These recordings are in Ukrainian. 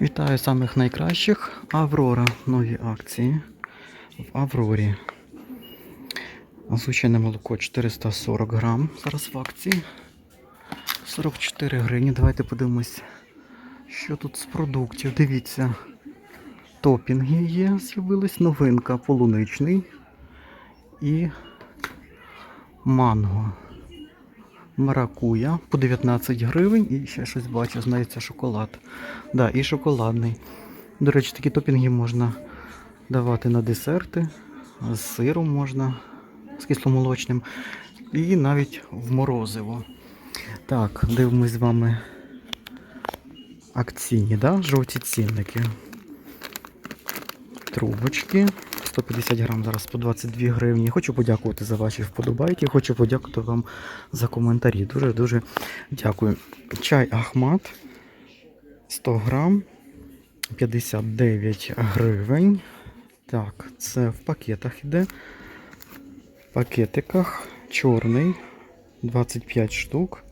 Вітаю самих найкращих. Аврора. Нові акції. В Аврорі. Звичайне молоко 440 грам. Зараз в акції. 44 гривні. Давайте подивимось, що тут з продуктів. Дивіться. Топінги є, з'явилась новинка полуничний і манго. Маракуя по 19 гривень і ще щось бачу, знається, шоколад. Да, і шоколадний. До речі, такі топінги можна давати на десерти, з сиром можна, з кисломолочним, і навіть в морозиво. Так, дивимось з вами акційні, да? жовті цінники. Трубочки. 150 грам зараз по 22 гривні. Хочу подякувати за ваші вподобайки. Хочу подякувати вам за коментарі. Дуже-дуже дякую. Чай Ахмат 100 грам 59 гривень. Так, це в пакетах іде. В пакетиках чорний 25 штук.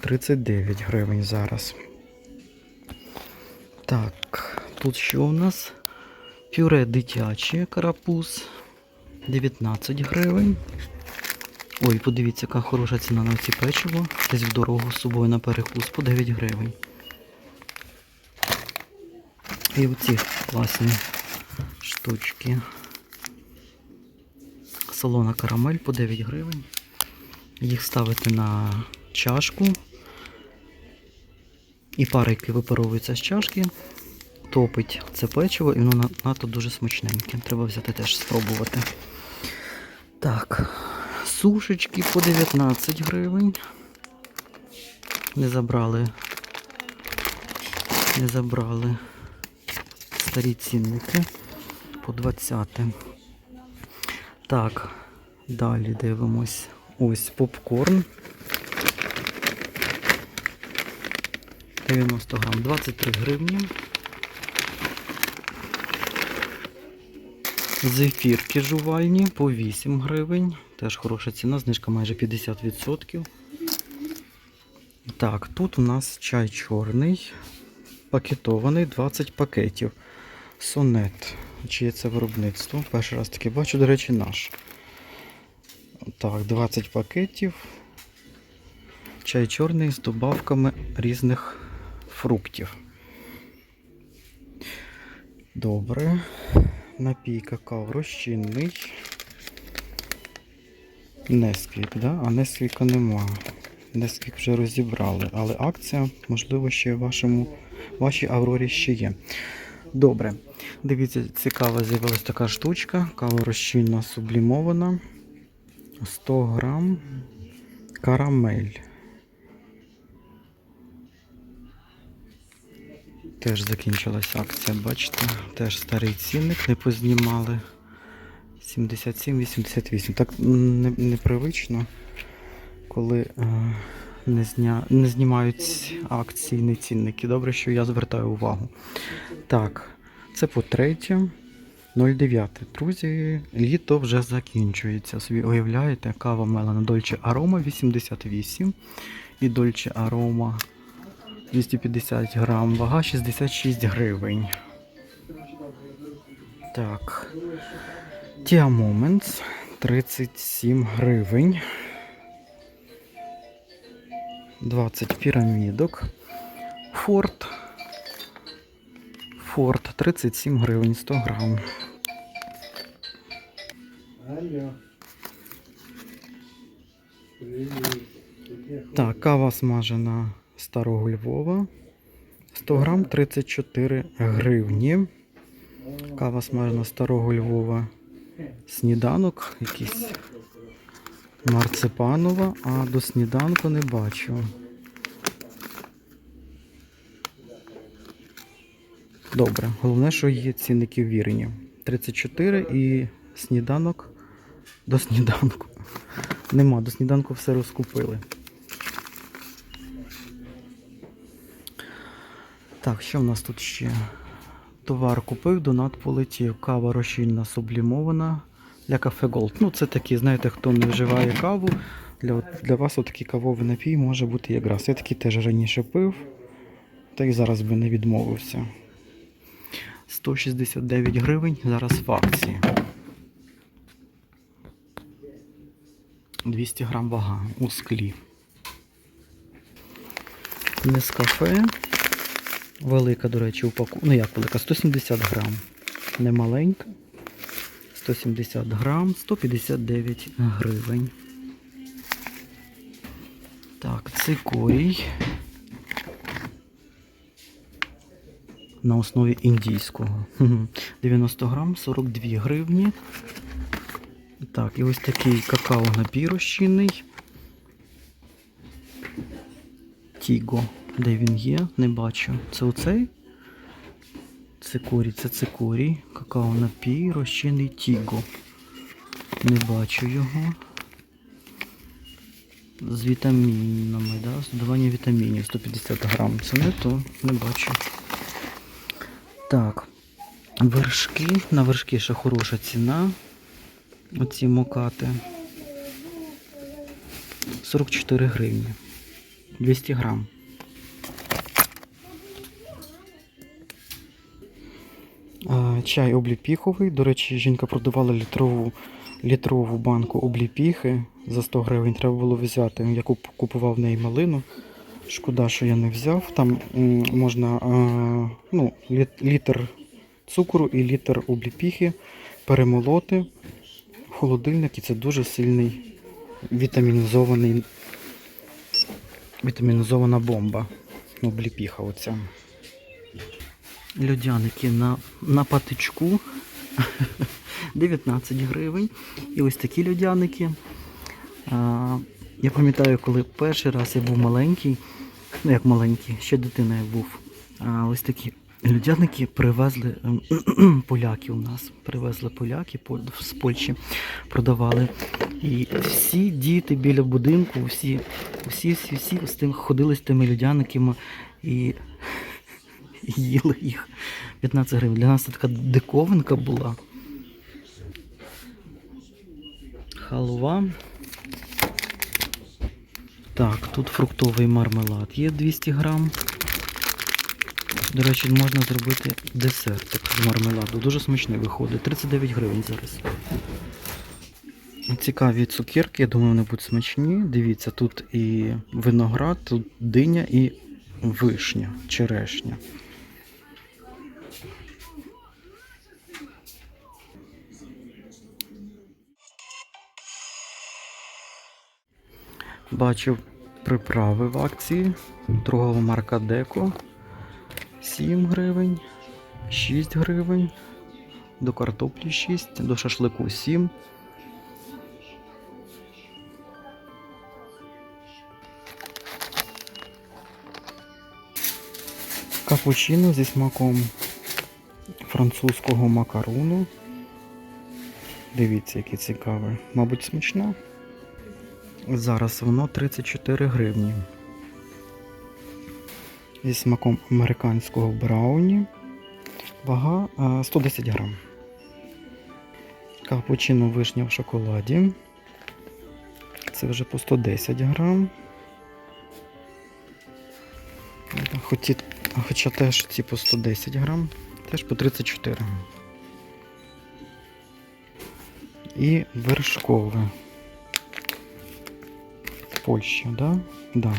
39 гривень зараз. Так, тут що у нас? Пюре дитяче карапуз 19 гривень. Ой, подивіться, яка хороша ціна на ці печиво. Десь в дорогу з собою на перекус по 9 гривень. І оці класні штучки. Солона карамель по 9 гривень. Їх ставити на чашку. І парики випаровуються з чашки топить це печиво, і воно надто дуже смачненьке. Треба взяти теж спробувати. Так, сушечки по 19 гривень. Не забрали. Не забрали старі цінники по 20. Так, далі дивимось. Ось попкорн. 90 грам, 23 гривні. Зефірки жувальні по 8 гривень. Теж хороша ціна, знижка майже 50%. Так, тут у нас чай чорний, пакетований 20 пакетів. Сонет. Чиє це виробництво? Перший раз таке бачу, до речі, наш. Так, 20 пакетів. Чай чорний з добавками різних фруктів. Добре. Напій какао розчинний. Несквік, да? а Несквіка нема. Несквік вже розібрали, але акція, можливо, ще в вашому, вашій Аврорі ще є. Добре. Дивіться, цікава з'явилася така штучка. Кава розчинна сублімована. 100 грам карамель. Теж закінчилась акція, бачите, теж старий цінник, не познімали. 77-88. Так непривично, коли е, не, зня... не знімають акційні цінники. Добре, що я звертаю увагу. Так, це по третє. 09. Друзі, літо вже закінчується. Собі уявляєте, кава Мелана Дольче Арома 88 і Дольче Арома 250 грам, вага 66 гривень. Так. Tia Moments 37 гривень. 20 пірамідок. Форт. Форт 37 гривень 100 грам. Так, кава смажена старого Львова. 100 грам 34 гривні. Кава смажена старого Львова. Сніданок якийсь марципанова, а до сніданку не бачу. Добре, головне, що є цінники вірені. 34 і сніданок до сніданку. Нема, до сніданку все розкупили. Так, що в нас тут ще? Товар купив, донат полетів. Кава розчинна сублімована для кафе Gold. Ну, це такі, знаєте, хто не вживає каву. Для, для вас отакий кавовий напій може бути якраз. Я такий теж раніше пив, та й зараз би не відмовився. 169 гривень. Зараз в акції. 200 грам вага у склі. Нескафе. Велика, до речі, упаковка. Ну як велика? 170 грам. Не маленька. 170 грам, 159 гривень. Так, цикорій. На основі індійського. 90 грам, 42 гривні. Так, і ось такий какао напій розчинний. Тіго. Де він є? Не бачу. Це оцей? Цикорій, це цикорій. Какао напій, розчинний Тіго. Не бачу його. З вітамінами, да? з додаванням вітамінів 150 грам. Це не то, не бачу. Так. Вершки. На вершки ще хороша ціна. Оці мокати. 44 гривні. 200 грам. Чай обліпіховий. До речі, жінка продавала літрову, літрову банку обліпіхи за 100 гривень. Треба було взяти. Я купував в неї малину. Шкода, що я не взяв. Там можна ну, літр цукру і літр обліпіхи перемолоти в холодильник. І це дуже сильний вітамінізований, вітамінізована бомба. Обліпіха оця. Льодяники на, на патичку 19 гривень. І ось такі льодяники. Я пам'ятаю, коли перший раз я був маленький, ну як маленький, ще дитина я був. А, ось такі льодяники привезли ем, поляки у нас. Привезли поляки по- з Польщі, продавали. І всі діти біля будинку, всі, всі, всі, всі з тим ходили з тими льодяниками і їли їх 15 гривень. Для нас це така диковинка була. Халва. Так, тут фруктовий мармелад є 200 грам. До речі, можна зробити десертик з мармеладу. Дуже смачний виходить. 39 гривень зараз. Цікаві цукерки, я думаю, вони будуть смачні. Дивіться, тут і виноград, тут диня і вишня, черешня. Бачив приправи в акції. Торгова марка Деко. 7 гривень, 6 гривень, до картоплі 6, до шашлику 7. Капучино зі смаком французького макарону. Дивіться, яке цікаве. Мабуть, смачно. Зараз воно 34 гривні. Зі смаком американського брауні. Вага 110 грам. Капучино вишня в шоколаді. Це вже по 110 грам. Хоті, хоча теж ці по 110 грам, теж по 34. І вершкове. Польща, да? Да.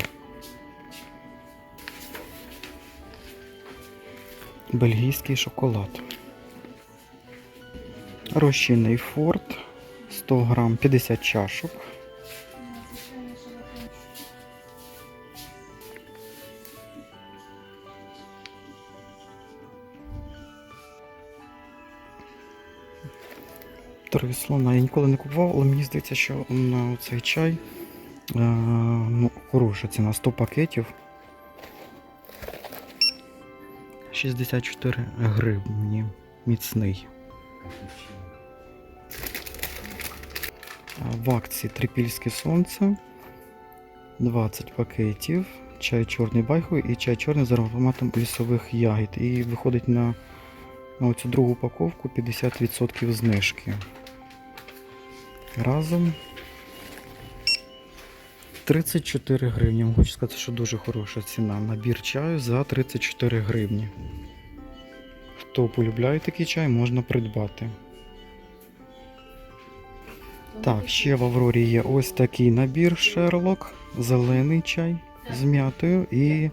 Бельгійський шоколад. Розчинний форт 100 грам 50 чашок. Три слона. Я ніколи не купував, але мені здається, що на цей чай ну, хороша ціна 100 пакетів. 64 гривні. Міцний. В акції Трипільське сонце. 20 пакетів. Чай чорний байховий і чай чорний з ароматом лісових ягід. І виходить на, на оцю другу упаковку 50% знижки. Разом 34 гривні. Хочу сказати, що дуже хороша ціна. Набір чаю за 34 гривні. Хто полюбляє такий чай, можна придбати. Так, ще в Аврорі є ось такий набір Шерлок, зелений чай з м'ятою і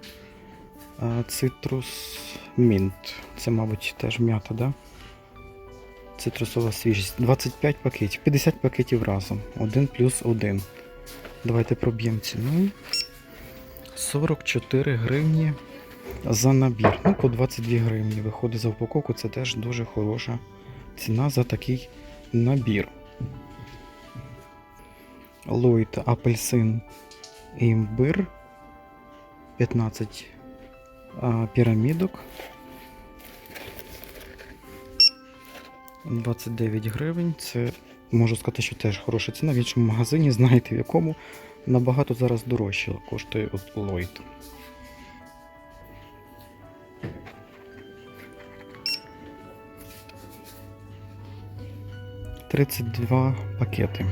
е, цитрус мінт. Це, мабуть, теж м'ята, да? Цитрусова свіжість. 25 пакетів, 50 пакетів разом. 1 плюс 1. Давайте проб'ємо ціну. 44 гривні за набір. Ну, по 22 гривні виходить за упаковку. Це теж дуже хороша ціна за такий набір. Ллойд апельсин імбир 15 а, пірамідок 29 гривень. Це можу сказати, що теж хороша ціна. В іншому магазині, знаєте в якому набагато зараз дорожче коштує от Lloyd. Тридцять два пакети.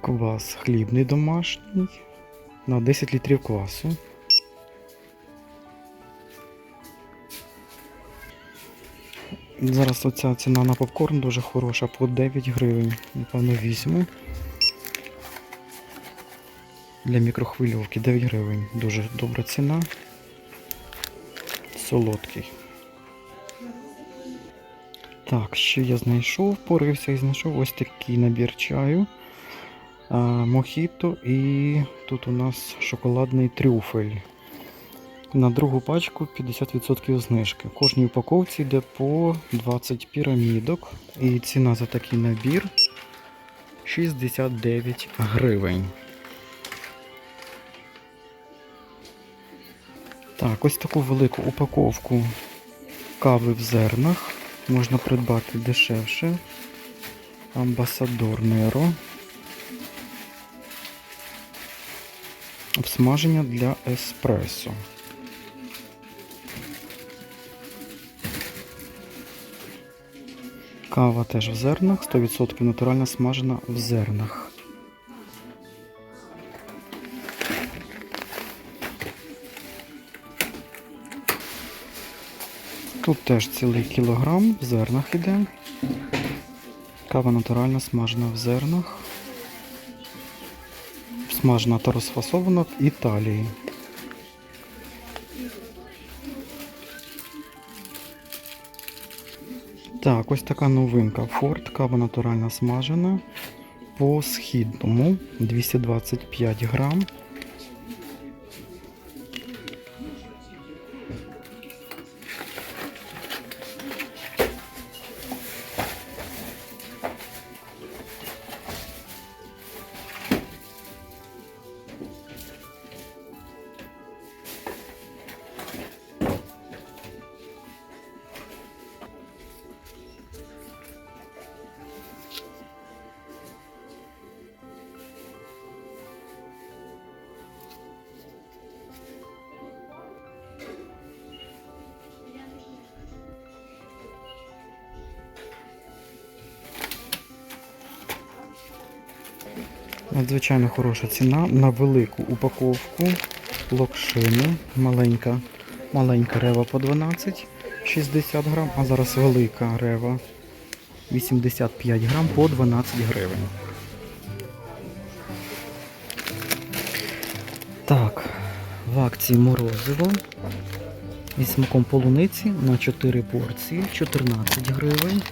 Квас хлібний домашній на 10 літрів квасу. Зараз оця ціна на попкорн дуже хороша, по 9 гривень. Напевно, візьму. Для мікрохвильовки 9 гривень. Дуже добра ціна. Солодкий. Так, що я знайшов? Порився і знайшов ось такий набір чаю. Мохіто і тут у нас шоколадний трюфель. На другу пачку 50% знижки. Кожній упаковці йде по 20 пірамідок. І ціна за такий набір 69 гривень. Так, ось таку велику упаковку кави в зернах можна придбати дешевше. Амбасадор Неро. Обсмаження для еспресо. Кава теж в зернах, 100% натурально смажена в зернах. Тут теж цілий кілограм в зернах іде. Кава натурально смажена в зернах. Смажена та розфасована в Італії. Так, ось така новинка. Ford, кава натуральна смажена. По східному 225 грам. Надзвичайно хороша ціна на велику упаковку локшини. Маленька, маленька рева по 12, 60 грам, а зараз велика рева 85 грам по 12 гривень. Так, в акції морозиво із смаком полуниці на 4 порції 14 гривень.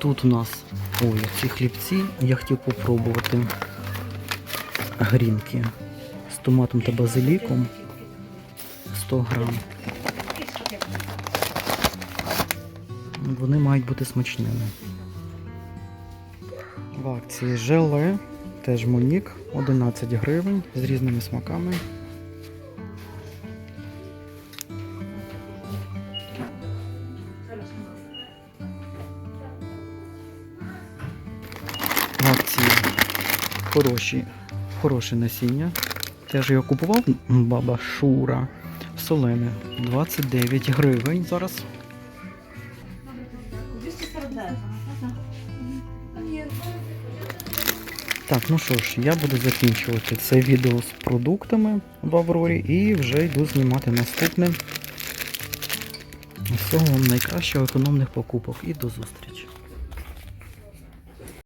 Тут у нас ой, ці хлібці. Я хотів попробувати грінки з томатом та базиліком 100 грам. Вони мають бути смачними. В акції желе, теж Монік, 11 гривень з різними смаками. Хороші, хороше насіння. Теж його купував баба Шура. Солене 29 гривень зараз. Так, ну що ж, я буду закінчувати це відео з продуктами в Аврорі і вже йду знімати наступне. Всього вам найкращого економних покупок і до зустрічі.